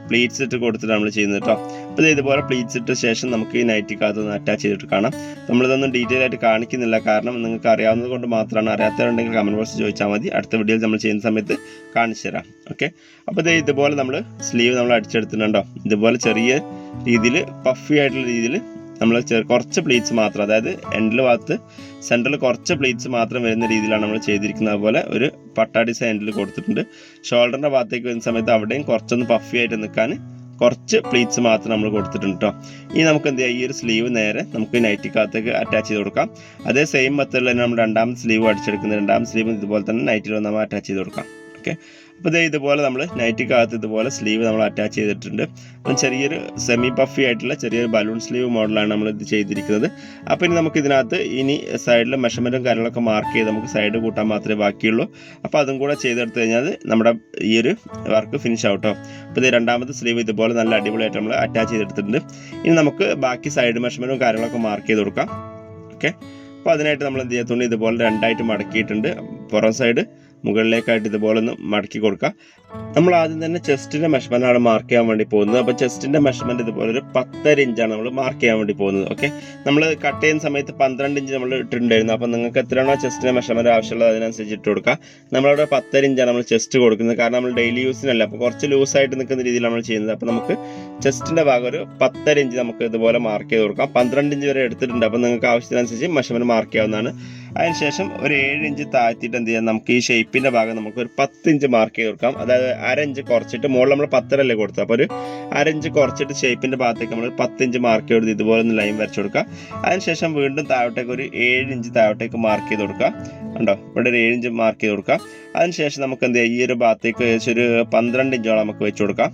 പ്ലീറ്റ്സ് ഇട്ട് കൊടുത്തിട്ട് നമ്മൾ ചെയ്യുന്നത് കേട്ടോ അപ്പോൾ ഇതുപോലെ പ്ലീറ്റ്സ് ഇട്ട ശേഷം നമുക്ക് ഈ നൈറ്റിക്കകത്ത് ഒന്ന് അറ്റാച്ച് ചെയ്തിട്ട് കാണാം. നമ്മളിതൊന്നും ഡീറ്റെയിൽ ആയിട്ട് കാണിക്കുന്നില്ല. കാരണം നിങ്ങൾക്ക് അറിയാവുന്നത് കൊണ്ട് മാത്രമാണ്. അറിയാത്തവരുണ്ടെങ്കിൽ കമന്റ് ബോക്സിൽ ചോദിച്ചാൽ മതി. അടുത്ത വീഡിയോയിൽ നമ്മൾ ചെയ്യുന്ന സമയത്ത് കാണിച്ചു തരാം. ഓക്കെ അപ്പോൾ ഇതുപോലെ നമ്മൾ സ്ലീവ് നമ്മൾ അടിച്ചെടുത്തിട്ടുണ്ടോ ഇതുപോലെ ചെറിയ രീതിയിൽ പഫി ആയിട്ടുള്ള രീതിയിൽ നമ്മൾ കുറച്ച് പ്ലീറ്റ്സ് മാത്രം അതായത് എൻഡിൽ ഭാഗത്ത് സെന്ററിൽ കുറച്ച് പ്ലീറ്റ്സ് മാത്രം വരുന്ന രീതിയിലാണ് നമ്മൾ ചെയ്തിരിക്കുന്നത്. അതുപോലെ ഒരു പട്ടാ ഡിസൈൻ കൊടുത്തിട്ടുണ്ട്. ഷോൾഡറിന്റെ ഭാഗത്തേക്ക് വരുന്ന സമയത്ത് അവിടെയും കുറച്ചൊന്ന് പഫി ആയിട്ട് നിൽക്കാൻ കുറച്ച് പ്ലീറ്റ്സ് മാത്രം നമ്മൾ കൊടുത്തിട്ടുണ്ട് കേട്ടോ ഇനി നമുക്ക് എന്ത് ചെയ്യാം? ഈ ഒരു സ്ലീവ് നേരെ നമുക്ക് നൈറ്റിക്കകത്തേക്ക് അറ്റാച്ച് ചെയ്ത് കൊടുക്കാം. അതേ സെയിം മെത്തേഡിൽ തന്നെ നമ്മൾ രണ്ടാമത്തെ സ്ലീവ് അടിച്ചെടുക്കുന്ന രണ്ടാമത്തെ സ്ലീവ് ഇതുപോലെ തന്നെ നൈറ്റിൽ നമ്മൾ അറ്റാച്ച് ചെയ്ത് കൊടുക്കാം. ഓക്കെ ദേ ഇതുപോലെ നമ്മൾ നൈറ്റിക്കകത്ത് ഇതുപോലെ സ്ലീവ് നമ്മൾ അറ്റാച്ച് ചെയ്തിട്ടുണ്ട്. അപ്പം ചെറിയൊരു സെമി പഫി ആയിട്ടുള്ള ചെറിയൊരു ബലൂൺ സ്ലീവ് മോഡലാണ് നമ്മൾ ഇത് ചെയ്തിരിക്കുന്നത്. അപ്പോൾ ഇനി നമുക്ക് ഇതിനകത്ത് ഇനി സൈഡിൽ മെഷർമെന്റും കാര്യങ്ങളൊക്കെ മാർക്ക് ചെയ്ത് നമുക്ക് സൈഡ് കൂട്ടാൻ മാത്രമേ ബാക്കിയുള്ളൂ. അപ്പോൾ അതും കൂടെ ചെയ്തെടുത്ത് കഴിഞ്ഞാൽ നമ്മുടെ ഈ ഒരു വർക്ക് ഫിനിഷ് ആവട്ടോ അപ്പോൾ ഇത് രണ്ടാമത്തെ സ്ലീവ് ഇതുപോലെ നല്ല അടിപൊളിയായിട്ട് നമ്മൾ അറ്റാച്ച് ചെയ്തെടുത്തിട്ടുണ്ട്. ഇനി നമുക്ക് ബാക്കി സൈഡ് മെഷർമെന്റും കാര്യങ്ങളൊക്കെ മാർക്ക് ചെയ്ത് കൊടുക്കാം. ഓക്കെ അപ്പോൾ അതിനായിട്ട് നമ്മൾ എന്ത് ചെയ്യുക? ഇതുപോലെ രണ്ടായിട്ട് മടക്കിയിട്ടുണ്ട്. പുറം സൈഡ് മുകളിലേക്കായിട്ട് ഇതുപോലെ ഒന്ന് മടക്കി കൊടുക്കുക. നമ്മൾ ആദ്യം തന്നെ ചെസ്റ്റിന്റെ മെഷർമെന്റ് ആണ് മാർക്ക് ചെയ്യാൻ വേണ്ടി പോകുന്നത്. അപ്പോൾ ചെസ്റ്റിന്റെ മെഷർമെന്റ് ഇതുപോലെ ഒരു പത്തര ഇഞ്ചാണ് നമ്മൾ മാർക്ക് ചെയ്യാൻ വേണ്ടി പോകുന്നത്. ഓക്കെ നമ്മൾ കട്ട് ചെയ്യുന്ന സമയത്ത് പന്ത്രണ്ട് ഇഞ്ച് നമ്മൾ ഇട്ടിട്ടുണ്ടായിരുന്നു. അപ്പോൾ നിങ്ങൾക്ക് എത്രയാണോ ചെസ്റ്റിന്റെ മെഷർമെന്റ് ആവശ്യമുള്ളത് അതിനനുസരിച്ച് ഇട്ട് കൊടുക്കുക. നമ്മളവിടെ പത്തര ഇഞ്ചാണ് നമ്മൾ ചെസ്റ്റ് കൊടുക്കുന്നത്. കാരണം നമ്മൾ ഡെയിലി യൂസിനല്ല അപ്പോൾ കുറച്ച് ലൂസായിട്ട് നിൽക്കുന്ന രീതിയിൽ നമ്മൾ ചെയ്യുന്നത്. അപ്പോൾ നമുക്ക് ചെസ്റ്റിന്റെ ഭാഗം ഒരു പത്തര ഇഞ്ച് നമുക്ക് ഇതുപോലെ മാർക്ക് ചെയ്ത് കൊടുക്കാം. പന്ത്രണ്ട് ഇഞ്ച് വരെ എടുത്തിട്ടുണ്ട്. അപ്പോൾ നിങ്ങൾക്ക് ആവശ്യത്തിനനുസരിച്ച് മെഷർമെന്റ് മാർക്ക് ചെയ്യാവുന്നതാണ്. അതിനുശേഷം ഒരു ഏഴ് ഇഞ്ച് താഴ്ത്തിയിട്ട് എന്ത് ചെയ്യാം? നമുക്ക് ഈ ഷേപ്പിന്റെ ഭാഗം നമുക്ക് ഒരു പത്ത് ഇഞ്ച് മാർക്ക് ചെയ്ത് കൊടുക്കാം. അതായത് അര ഇഞ്ച് കുറച്ചിട്ട് മുകളിൽ നമ്മൾ പത്തരല്ലേ കൊടുത്തത്. അപ്പോൾ ഒരു അര ഇഞ്ച് കുറച്ചിട്ട് ഷേപ്പിന്റെ ഭാഗത്തേക്ക് നമ്മൾ പത്ത് ഇഞ്ച് മാർക്ക് ചെയ്ത് ഇതുപോലെ ഒന്ന് ലൈൻ വരച്ചു കൊടുക്കുക. അതിനുശേഷം വീണ്ടും താഴോട്ടേക്ക് ഒരു ഏഴ് ഇഞ്ച് താഴോട്ടേക്ക് മാർക്ക് ചെയ്ത് കൊടുക്കുക. ഉണ്ടോ ഇവിടെ ഒരു ഏഴ് ഇഞ്ച് മാർക്ക് ചെയ്ത് കൊടുക്കുക. അതിനുശേഷം നമുക്ക് എന്ത് ചെയ്യാം? ഈ ഒരു ഭാഗത്തേക്ക് ഏകദേശം ഒരു പന്ത്രണ്ട് ഇഞ്ചോളം നമുക്ക് വെച്ച് കൊടുക്കാം.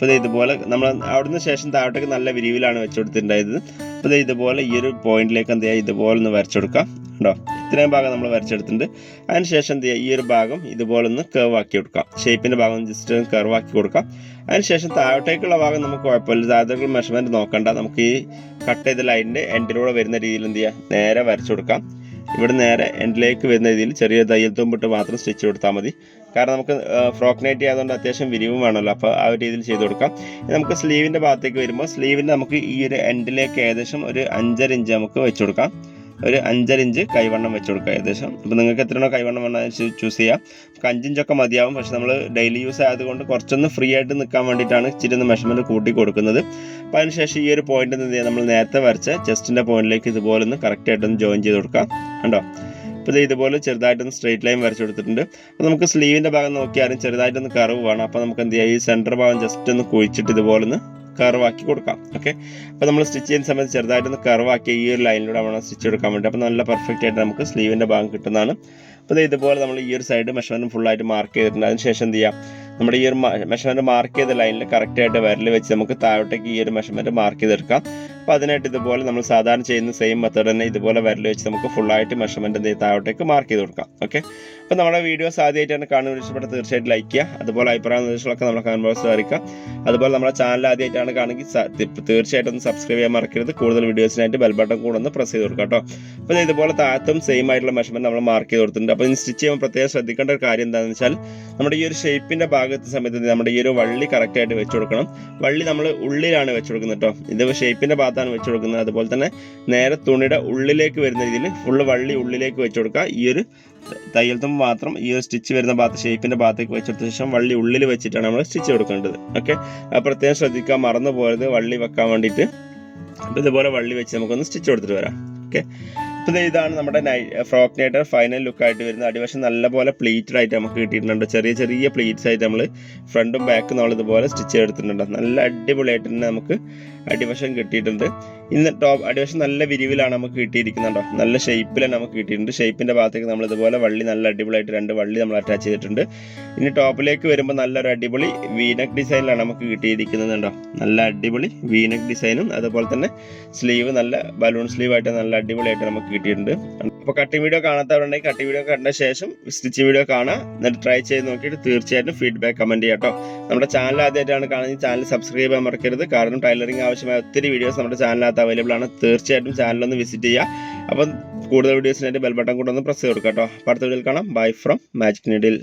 അപ്പോൾ ഇത് ഇതുപോലെ നമ്മൾ അവിടുന്ന് ശേഷം താഴോട്ടേക്ക് നല്ല വിരിവിലാണ് വെച്ച് കൊടുത്തിട്ടുണ്ടായത്. അപ്പോൾ ഇത് ഇതുപോലെ ഈ ഒരു പോയിന്റിലേക്ക് എന്ത് ചെയ്യുക? ഇതുപോലെ ഒന്ന് വരച്ചെടുക്കാം കേട്ടോ ഇത്രയും ഭാഗം നമ്മൾ വരച്ചെടുത്തിട്ടുണ്ട്. അതിന് ശേഷം എന്ത് ചെയ്യുക? ഈ ഒരു ഭാഗം ഇതുപോലെ ഒന്ന് കർവ് ആക്കി കൊടുക്കാം ഷേപ്പിന്റെ ഭാഗം ജസ്റ്റ് കർവ് ആക്കി കൊടുക്കാം അതിന് ശേഷം താഴോട്ടേക്കുള്ള ഭാഗം നമുക്ക് കുഴപ്പമില്ല. താഴത്തേക്കുള്ള മെഷർമെന്റ് നോക്കണ്ട. നമുക്ക് ഈ കട്ട് ചെയ്ത ലൈനിന്റെ എൻഡിലൂടെ വരുന്ന രീതിയിൽ എന്ത് ചെയ്യുക? നേരെ വരച്ചു കൊടുക്കാം ഇവിടെ നേരെ എൻഡിലേക്ക് വരുന്ന രീതിയിൽ ചെറിയ തയ്യൽ തുമ്പിട്ട് മാത്രം സ്റ്റിച്ച് കൊടുത്താൽ മതി. കാരണം നമുക്ക് ഫ്രോക്ക് നൈറ്റ് ആയതുകൊണ്ട് അത്യാവശ്യം വിരിവും വേണമല്ലോ. അപ്പോൾ ആ ഒരു രീതിയിൽ ചെയ്ത് കൊടുക്കാം. നമുക്ക് സ്ലീവിന്റെ ഭാഗത്തേക്ക് വരുമ്പോൾ സ്ലീവിന്റെ നമുക്ക് ഈ ഒരു എൻഡിലേക്ക് ഏകദേശം ഒരു അഞ്ചര ഇഞ്ച് നമുക്ക് വെച്ച് കൊടുക്കാം. ഒരു അഞ്ചര ഇഞ്ച് കൈവണ്ണം വെച്ച് കൊടുക്കുക ഏകദേശം. അപ്പോൾ നിങ്ങൾക്ക് എത്രയാണോ കൈവണ്ണം വേണം ചൂസ് ചെയ്യാം. നമുക്ക് അഞ്ചിഞ്ചൊക്കെ മതിയാവും. പക്ഷെ നമ്മൾ ഡെയിലി യൂസ് ആയതുകൊണ്ട് കുറച്ചൊന്ന് ഫ്രീ ആയിട്ട് നിൽക്കാൻ വേണ്ടിയിട്ടാണ് ഇച്ചിരി ഒന്ന് മെഷർമെന്റ് കൂട്ടി കൊടുക്കുന്നത്. അപ്പോൾ അതിനുശേഷം ഈ ഒരു പോയിന്റ് എന്ത് നമ്മൾ നേരത്തെ വരച്ച ചെസ്റ്റിന്റെ പോയിന്റിലേക്ക് ഇതുപോലെ ഒന്ന് കറക്റ്റായിട്ടൊന്ന് ജോയിൻ ചെയ്ത് കൊടുക്കാം. കണ്ടോ? അപ്പോൾ ഇത് ഇതുപോലെ ചെറുതായിട്ടൊന്ന് സ്ട്രെയിറ്റ് ലൈൻ വരച്ച് കൊടുത്തിട്ടുണ്ട്. അപ്പോൾ നമുക്ക് സ്ലീവിന്റെ ഭാഗം നോക്കിയാലും ചെറുതായിട്ടൊന്ന് കറവ് വേണം അപ്പോൾ നമുക്ക് എന്ത് ചെയ്യാം? ഈ സെന്റർ ഭാഗം ജസ്റ്റ് ഒന്ന് കുഴിച്ചിട്ട് ഇതുപോലെ ഒന്ന് കർവാക്കി കൊടുക്കാം. ഓക്കെ അപ്പോൾ നമ്മൾ സ്റ്റിച്ച് ചെയ്യുന്ന സമയത്ത് ചെറുതായിട്ടൊന്ന് കർവാക്കി ഈ ഒരു ലൈനിലൂടെ വേണം സ്റ്റിച്ച് കൊടുക്കാൻ വേണ്ടി. അപ്പോൾ നല്ല പെർഫെക്റ്റ് ആയിട്ട് നമുക്ക് സ്ലീവിന്റെ ഭാഗം കിട്ടുന്നതാണ്. അപ്പോൾ ഇതുപോലെ നമ്മൾ ഈ ഒരു സൈഡ് മെഷർമെന്റ് ഫുള്ളായിട്ട് മാർക്ക് ചെയ്തിട്ടുണ്ട്. അതിന് ശേഷം എന്ത് ചെയ്യാം? നമ്മുടെ ഈ ഒരു മെഷർമെന്റ് മാർക്ക് ചെയ്ത ലൈനിൽ കറക്റ്റായിട്ട് വിരൽ വെച്ച് നമുക്ക് താഴോട്ടേക്ക് ഈ ഒരു മെഷർമെന്റ് മാർക്ക് ചെയ്തെടുക്കാം. അപ്പോൾ അതിനായിട്ട് ഇതുപോലെ നമ്മൾ സാധാരണ ചെയ്യുന്ന സെയിം മെത്തേഡ് തന്നെ ഇതുപോലെ വിരൽ വെച്ച് നമുക്ക് ഫുള്ളായിട്ട് മെഷർമെന്റ് താഴോട്ടേക്ക് മാർക്ക് ചെയ്ത് കൊടുക്കാം. ഓക്കെ അപ്പോൾ നമ്മുടെ വീഡിയോസ് ആദ്യമായിട്ടാണ് കാണുന്നത്. ഇഷ്ടപ്പെട്ട തീർച്ചയായിട്ടും ലൈക്ക് ചെയ്യുക. അതുപോലെ അഭിപ്രായ നിർദ്ദേശങ്ങളൊക്കെ നമ്മുടെ കമന്റ് ബോക്സിൽ അറിയിക്കുക. അതുപോലെ നമ്മുടെ ചാനൽ ആദ്യമായിട്ടാണ് കാണുമെങ്കിൽ തീർച്ചയായിട്ടും ഒന്ന് സബ്സ്ക്രൈബ് ചെയ്യാൻ മറക്കരുത്. കൂടുതൽ വീഡിയോസിനായിട്ട് ബെൽ ബട്ടൺ കൂടെ ഒന്ന് പ്രസ് ചെയ്ത് കൊടുക്കുക കേട്ടോ. അപ്പോൾ ഇതുപോലെ താഴത്തും സെയിം ആയിട്ടുള്ള മെഷർമെന്റ് നമ്മൾ മാർക്ക് ചെയ്ത് കൊടുത്തിട്ടുണ്ട്. അപ്പോൾ ഇനി സ്റ്റിച്ച് ചെയ്യുമ്പോൾ പ്രത്യേകം ശ്രദ്ധിക്കേണ്ട ഒരു കാര്യം എന്താണെന്ന് വെച്ചാൽ നമ്മുടെ ഈ ഒരു ഷേപ്പിന്റെ ഭാഗത്ത് സമയത്ത്? നമ്മുടെ ഈ ഒരു വള്ളി കറക്റ്റായിട്ട് വെച്ച് കൊടുക്കണം. വള്ളി നമ്മൾ ഉള്ളിലാണ് വെച്ച് കൊടുക്കുന്നത് കേട്ടോ. ഇത് ഷേപ്പിന്റെ ഭാഗത്താണ് വെച്ച് കൊടുക്കുന്നത്. അതുപോലെ തന്നെ നേരെ തുണിയുടെ ഉള്ളിലേക്ക് വരുന്ന രീതിയിൽ ഫുള്ള് വള്ളി ഉള്ളിലേക്ക് വെച്ച് കൊടുക്കുക. ഈ ഒരു തയ്യൽ തുമ്പ് മാത്രം ഈ ഒരു സ്റ്റിച്ച് വരുന്ന ഭാഗത്ത് ഷേപ്പിന്റെ ഭാഗത്തേക്ക് വെച്ചെടുത്ത ശേഷം വള്ളി ഉള്ളിൽ വെച്ചിട്ടാണ് നമ്മൾ സ്റ്റിച്ച് കൊടുക്കേണ്ടത് ഓക്കെ? പ്രത്യേകം ശ്രദ്ധിക്കുക മറന്നു പോയത് വള്ളി വെക്കാൻ വേണ്ടിയിട്ട്. അപ്പോൾ ഇതുപോലെ വള്ളി വെച്ച് നമുക്കൊന്ന് സ്റ്റിച്ച് കൊടുത്തിട്ട് വരാം. ഓക്കെ? അപ്പോൾ ദേ ഇതാണ് നമ്മുടെ നൈ ഫ്രോക്ക് നൈറ്റർ ഫൈനൽ ലുക്ക് ആയിട്ട് വരുന്നത് അടിവശം നല്ലപോലെ പ്ലീറ്റഡ് ആയിട്ട് നമുക്ക് കിട്ടിയിട്ടുണ്ട്. ചെറിയ ചെറിയ പ്ലീറ്റ്സ് ആയിട്ട് നമ്മൾ ഫ്രണ്ടും ബാക്കും നമ്മൾ ഇതുപോലെ സ്റ്റിച്ച് എടുത്തിട്ടുണ്ട്. നല്ല അടിപൊളിയായിട്ട് തന്നെ നമുക്ക് അടിവശം കിട്ടിയിട്ടുണ്ട്. ഇന്ന് ടോപ്പ് അടിവശം നല്ല വിരിവിലാണ് നമുക്ക് കിട്ടിയിരിക്കുന്നുണ്ടോ നല്ല ഷേപ്പിലാണ് നമുക്ക് കിട്ടിയിട്ടുണ്ട്. ഷേപ്പിന്റെ ഭാഗത്തേക്ക് നമ്മൾ ഇതുപോലെ വള്ളി നല്ല അടിപൊളിയായിട്ട് രണ്ട് വള്ളി നമ്മൾ അറ്റാച്ച് ചെയ്തിട്ടുണ്ട്. ഇനി ടോപ്പിലേക്ക് വരുമ്പോൾ നല്ലൊരു അടിപൊളി വീനക് ഡിസൈനിലാണ് നമുക്ക് കിട്ടിയിരിക്കുന്നുണ്ടോ നല്ല അടിപൊളി വീനക് ഡിസൈനും അതുപോലെ തന്നെ സ്ലീവ് നല്ല ബലൂൺ സ്ലീവ് ആയിട്ട് നല്ല അടിപൊളിയായിട്ട് നമുക്ക് കിട്ടിയിട്ടുണ്ട്. അപ്പോൾ കട്ടിംഗ് വീഡിയോ കാണാത്തവരുണ്ടെങ്കിൽ കട്ടിംഗ് വീഡിയോ കണ്ട ശേഷം സ്റ്റിച്ചിങ് വീഡിയോ കാണാം. എന്നിട്ട് ട്രൈ ചെയ്ത് നോക്കിയിട്ട് തീർച്ചയായിട്ടും ഫീഡ്ബാക്ക് കമന്റ് ചെയ്യാം കേട്ടോ നമ്മുടെ ചാനൽ ആദ്യമായിട്ടാണ് കാണുന്നത്. ചാനൽ സബ്സ്ക്രൈബ് ചെയ്യാൻ മറക്കരുത്. കാരണം ടൈലറിംഗ് ആവശ്യമായ ഒത്തിരി വീഡിയോസ് നമ്മുടെ ചാനലിനകത്ത് അവൈലബിൾ ആണ്. തീർച്ചയായിട്ടും ചാനലൊന്ന് വിസിറ്റ് ചെയ്യുക. അപ്പം കൂടുതൽ വീഡിയോസിനായിട്ട് ബെൽബട്ടൺ കൂടെ ഒന്ന് പ്രസ് ചെയ്ത് കൊടുക്കാം കേട്ടോ. അടുത്ത വീഡിയോയിൽ കാണാം. Bye from magic needle